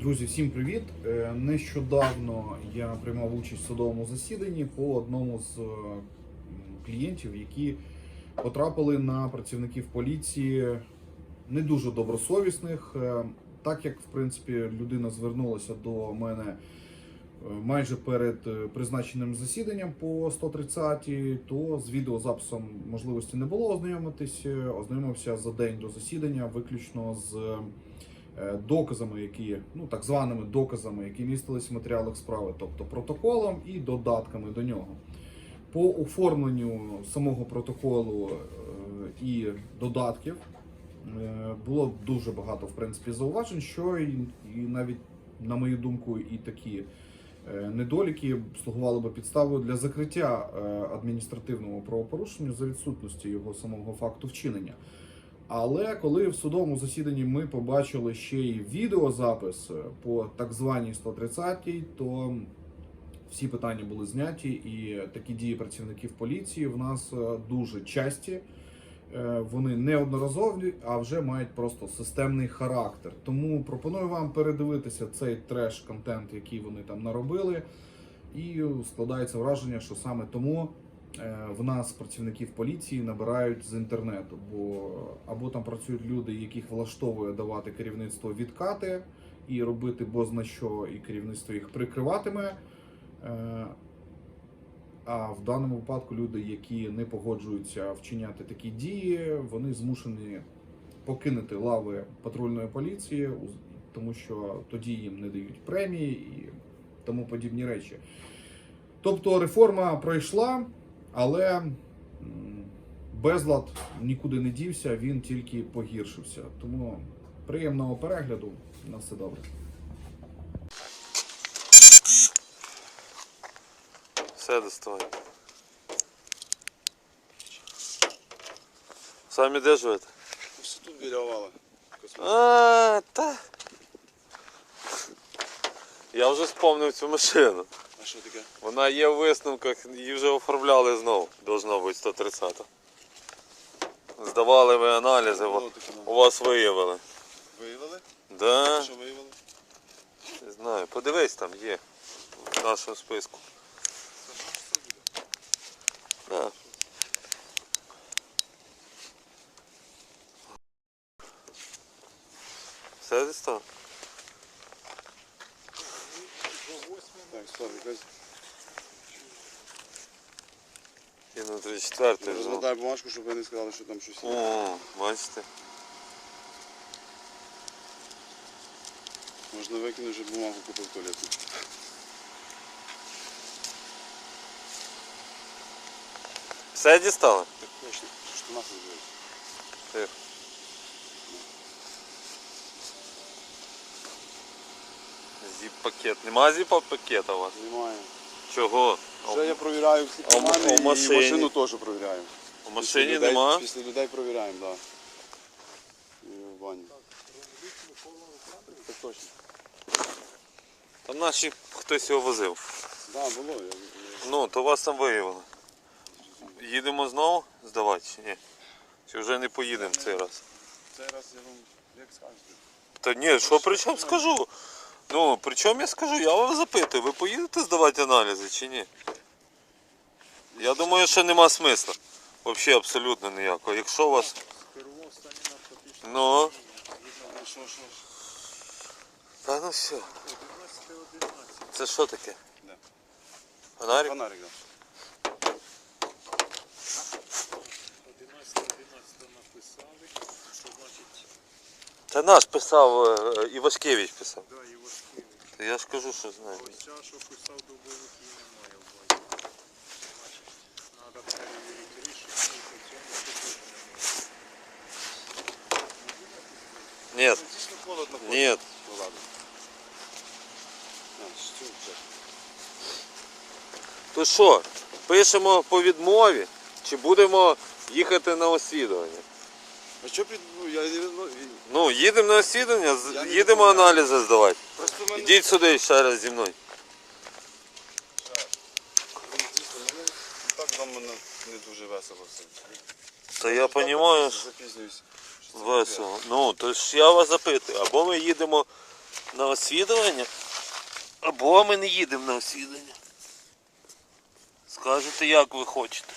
Друзі, всім привіт! Е, Нещодавно я приймав участь в судовому засіданні по одному з е, клієнтів, які потрапили на працівників поліції не дуже добросовісних. Е, Так як в принципі людина звернулася до мене майже перед призначеним засіданням по 130, то з відеозаписом можливості не було ознайомитись. Ознайомився за день до засідання виключно з доказами, які ну так званими доказами, які містились в матеріалах справи, тобто протоколом і додатками до нього. По оформленню самого протоколу е, і додатків е, було дуже багато в принципі зауважень, що і, і навіть на мою думку, і такі е, недоліки слугували би підставою для закриття е, адміністративного правопорушення за відсутності його самого факту вчинення. Але коли в судовому засіданні ми побачили ще й відеозапис е, по так званій 130, то всі питання були зняті, і такі дії працівників поліції в нас е, дуже часті. Е, Вони неодноразові, а вже мають просто системний характер. Тому пропоную вам передивитися цей треш-контент, який вони там наробили. І складається враження, що саме тому в нас працівників поліції набирають з інтернету, бо або там працюють люди, яких влаштовує давати керівництво відкати і робити бозна що, і керівництво їх прикриватиме. Е, А в даному випадку люди, які не погоджуються вчиняти такі дії, вони змушені покинути лави патрульної поліції, тому що тоді їм не дають премії і тому подібні речі. Тобто реформа пройшла, але безлад нікуди не дівся, він тільки погіршився. Тому приємного перегляду. На все добре. Все доставай. Самі де живете? Все тут біля овала. А, та. Я вже спомнив цю машину. А що таке? Вона є в висновках, її вже оформляли знову. Должно бути 130. Здавали ви аналізи, у ну. у вас виявили. Виявили? Да? Що виявили? Не знаю. Подивись, там є в нашому списку. Да. Все на 34 знову. Розгортай бумажку, щоб ви не сказали, що там щось є. О, бачите. Можна викинути, вже бумагу купив туалетну. Все дістали? Так точно. Що ж нахуй робити? Тихо. Зіп-пакет. Нема зіп-пакета у вас? Немає. Чого? Вже я провіряю всі а в- кармани а в і машині? машину теж провіряю. У машині Після людей- нема? Після людей провіряємо, так. Да. І в бані. Так точно. Там наші хтось його возив. Так, да, було. Я... Ну, то вас там виявили. Їдемо знову здавати чи ні? Чи вже не поїдемо цей раз? Цей раз я вам як скажете. Та ні, що при чому скажу? Ну, при чому я скажу? Я вас запитую, ви поїдете здавати аналізи чи ні? Я думаю, що нема смисла. Взагалі абсолютно ніякого. Якщо у вас. Ну. Та ну все. Це що таке? Фонарик? Фонарик, так. Та наш писав, е, Івашкевич писав. Да. Та я ж кажу, що знаю. Ось ця, що писав дубовик, її немає в базі. Значить, треба перевірити рішення і по цьому тут Ні, Дійсно холодно. ні. Ну ладно. А, що це? То що, пишемо по відмові чи будемо їхати на освідування? А що під... ну, Я... ну, Ну, їдемо на освідування, з- Я не їдемо аналізи здавати. Ідіть сюди ще раз зі мною. Мене так вдома не, дуже весело все. Та я розумію, що Запізнююсь. що це весело. Ну, то ж я вас запитую, або ми їдемо на освідування, або ми не їдемо на освідування. Скажете, як ви хочете.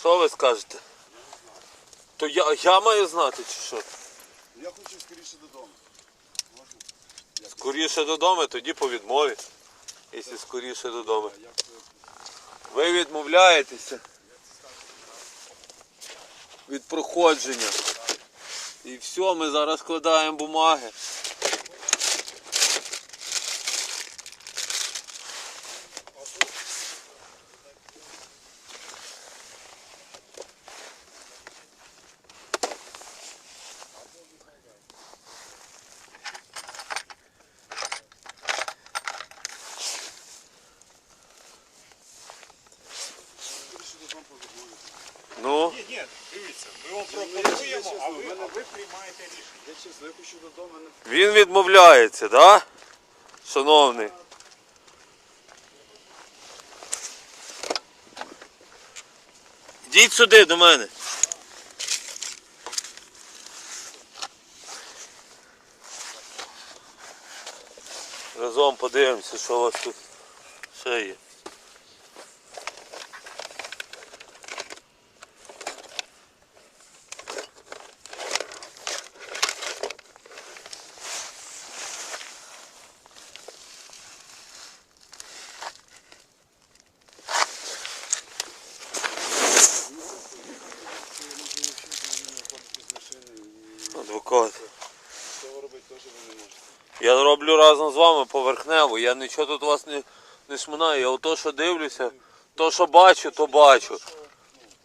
Що ви скажете? То я, я маю знати чи що? Я хочу скоріше додому. Скоріше додому, тоді по відмові. Якщо скоріше додому. Ви відмовляєтеся від проходження. І все, ми зараз складаємо бумаги. Скоріше додому повернути. Ну, Ні, ні, дивіться, ми вам пропонуємо, а ви, ви приймаєте рішення. Я чесно, я хочу додому, він відмовляється, да? Шановний. Йдіть сюди до мене. Разом подивимося, що у вас тут ще є. Адвокат. цього робити теж ви не можете. Я роблю разом з вами поверхнево. Я нічого тут вас не, не шминаю. Я ото, що дивлюся, то, що бачу, то бачу.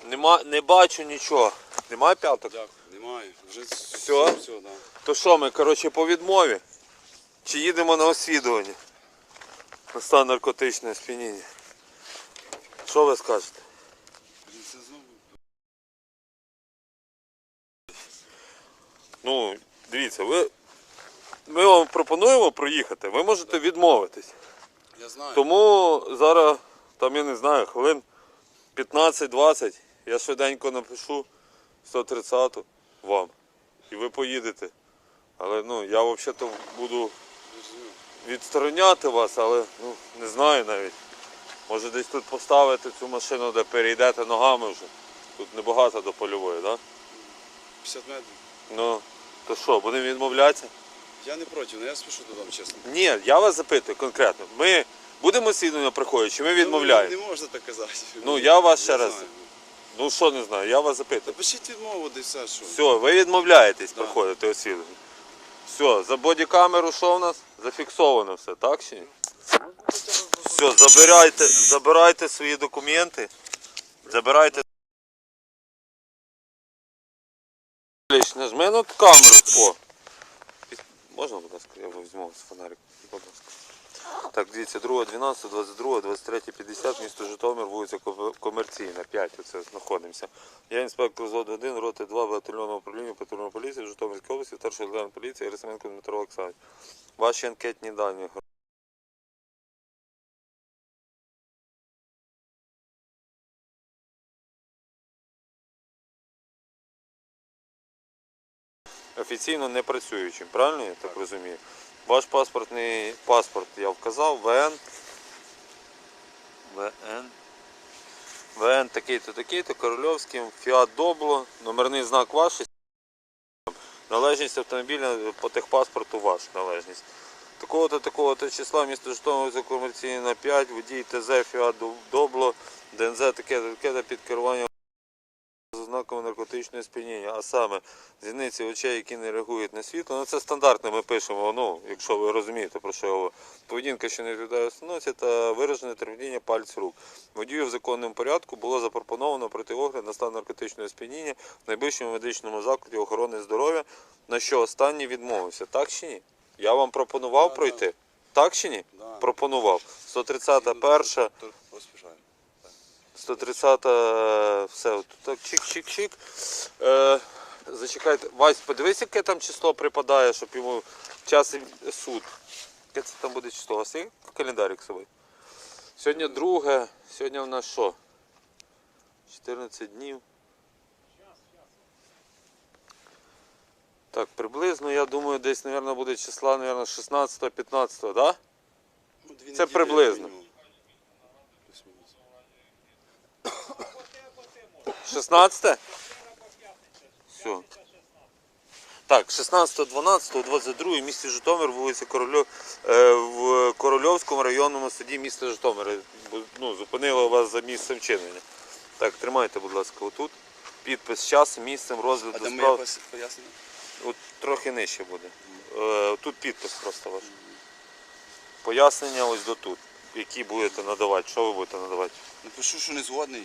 Нема, не бачу нічого. Немає п'яток? Дякую. Немає. Вже Всьо? Все, да. То що ми, коротше, по відмові? Чи їдемо на освідування? На стан наркотичного сп'яніння. Що ви скажете? Ну, дивіться, ви. Ми вам пропонуємо проїхати, ви можете відмовитись. Я знаю. Тому зараз, там я не знаю, хвилин 15-20 я швиденько напишу 130 вам. І ви поїдете. Але ну, я взагалі буду відстороняти вас, але ну, не знаю навіть. Може десь тут поставити цю машину, де перейдете ногами вже. Тут небагато до польової, так? Да? 50 метрів. Ну, то що, будемо відмовлятися? Я не проти, але я спішу додому, чесно. Ні, я вас запитую конкретно. Ми будемо слідування приходити, чи ми відмовляємо? Ну, Не можна так казати. Ну, я вас ще Не раз- знаю. Ну що не знаю, я вас запитую. Напишіть відмову, де все, що. Все, ви відмовляєтесь Да. проходити освідування. Все, за бодікамеру що в нас? Зафіксовано все, так чи ні? Все, забирайте, забирайте свої документи. Забирайте. Лиш, Нажми на камеру. О. Можна, будь ласка, я візьму з фонарик. Будь ласка. Так, дивіться, 2, 12, 22, 23, 50, місто Житомир, вулиця Комерційна, 5, оце знаходимося. Я інспектор ЗОД 1, роти 2, батальйонного управління патрульної поліції Житомирській області, старший лейтенант поліції Герасименко Дмитро Олександрович. Ваші анкетні дані. Офіційно не працюючим, правильно я так розумію? Ваш паспортний паспорт я вказав, ВН. ВН. ВН такий-то, такий-то, Корольовським, Фіат Добло, номерний знак ваш. Належність автомобіля по техпаспорту ваш належність. Такого-то, такого-то числа місто Житомир за комерційна 5, водій ТЗ Фіат Добло, ДНЗ таке-то, таке-то під керуванням ознаками наркотичного сп'яніння, а саме зіниці очей, які не реагують на світло. Ну це стандартне. ми пишемо, ну, якщо ви розумієте, про що я поведінка, що не відповідає установці та виражене тремтіння пальць рук. Водію в законному порядку було запропоновано пройти огляд на стан наркотичного сп'яніння в найближчому медичному закладі охорони здоров'я, на що останній відмовився. Так чи ні? Я вам пропонував пройти. Так чи ні? Пропонував. 131, 130, е, все, так чик-чик-чик. Е, Зачекайте, Вась, подивись, яке там число припадає, щоб йому час суд. Яке це там буде число? У вас є календарик собі? Сьогодні друге, сьогодні в нас що? 14 днів. Так, приблизно, я думаю, десь, мабуть, буде числа, мабуть, 16-15, так? Да? Це приблизно. 16? Все. Так, 16, 12, 22 в місті Житомир, вулиця Корольов, е, в Корольовському районному суді міста Житомира. Ну, зупинили вас за місцем вчинення. Так, тримайте, будь ласка, отут. Підпис час, місцем А розгляду де моє справ. пос- пояснення? От трохи нижче буде. Е, тут підпис просто ваш. Пояснення ось до тут. Які будете надавати, що ви будете надавати? Напишу, що не згодний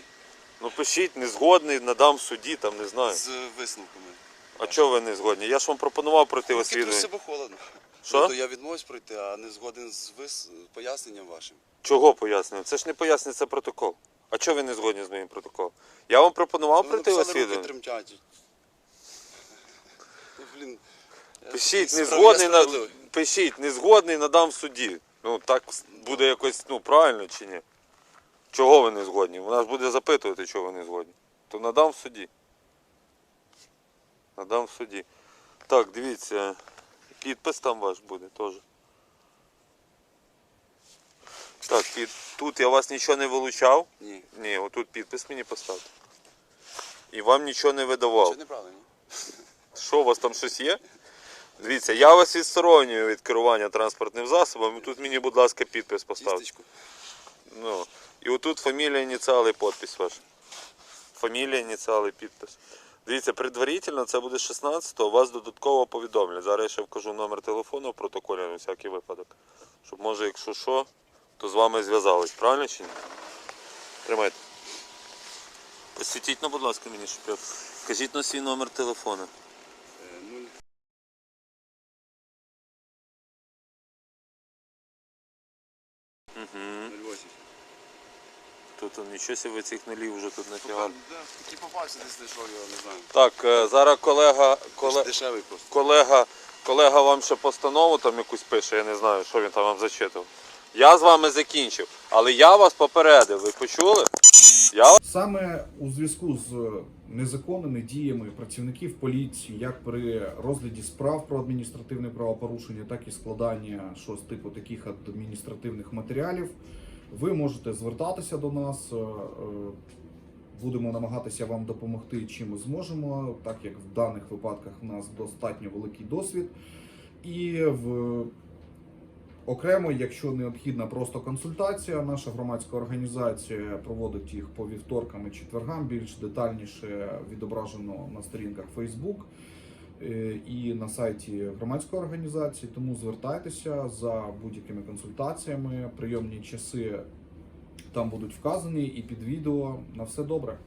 Ну пишіть, не згодний, надам в суді, там не знаю. з висновками. А чого ви не згодні? Я ж вам пропонував пройти Тільки освідування. себе холодно. Що? Ну, то я відмовився пройти, а не згоден з вис... поясненням вашим. Чого пояснюю? Це ж не пояснює, це протокол. А чого ви не згодні з моїм протоколом? Я вам пропонував Ну, пройти руки освідування. тремтять. Ну, блін. я Пишіть, не я згодний на справедливий. пишіть, не згодний, надам в суді. Ну так буде якось ну правильно чи ні? Чого ви не згодні? Вона ж буде запитувати, чого ви не згодні. То надам в суді. Надам в суді. Так, дивіться, підпис там ваш буде теж. Так, під... тут я вас нічого не вилучав. Ні. Ні, отут підпис мені поставте. І вам нічого не видавав. Це неправильно. Що у вас там щось є? Дивіться, я вас відсторонюю від керування транспортним засобом. І тут мені, будь ласка, підпис поставте. Тістечку. Ну. І отут фамілія, ініціали, підпис ваш. Фамілія, ініціали, підпис. Дивіться, предварительно це буде 16-го, вас додатково повідомлять. Зараз я ще вкажу номер телефону в протоколі на всякий випадок. Щоб може, якщо що, то з вами зв'язались. Правильно чи ні? Тримайте. Посвітіть, ну, будь ласка, мені, щоб я. Кажіть на свій номер телефону. Нічого себе цих нулів вже тут нафігали. Такий попався десь знайшов його, не знаю. Так, е, зараз колега, коле, Дешевий просто. колега, колега вам ще постанову там якусь пише, я не знаю, що він там вам зачитав. Я з вами закінчив, але я вас попередив, ви почули? Я Саме у зв'язку з незаконними діями працівників поліції, як при розгляді справ про адміністративне правопорушення, так і складання щось типу таких адміністративних матеріалів, ви можете звертатися до нас. е, е, Будемо намагатися вам допомогти, чим ми зможемо, так як в даних випадках у нас достатньо великий досвід. І в Окремо, якщо необхідна просто консультація, наша громадська організація проводить їх по вівторкам і четвергам. Більш детальніше відображено на сторінках Facebook і на сайті громадської організації. Тому звертайтеся за будь-якими консультаціями. Прийомні часи там будуть вказані і під відео. На все добре.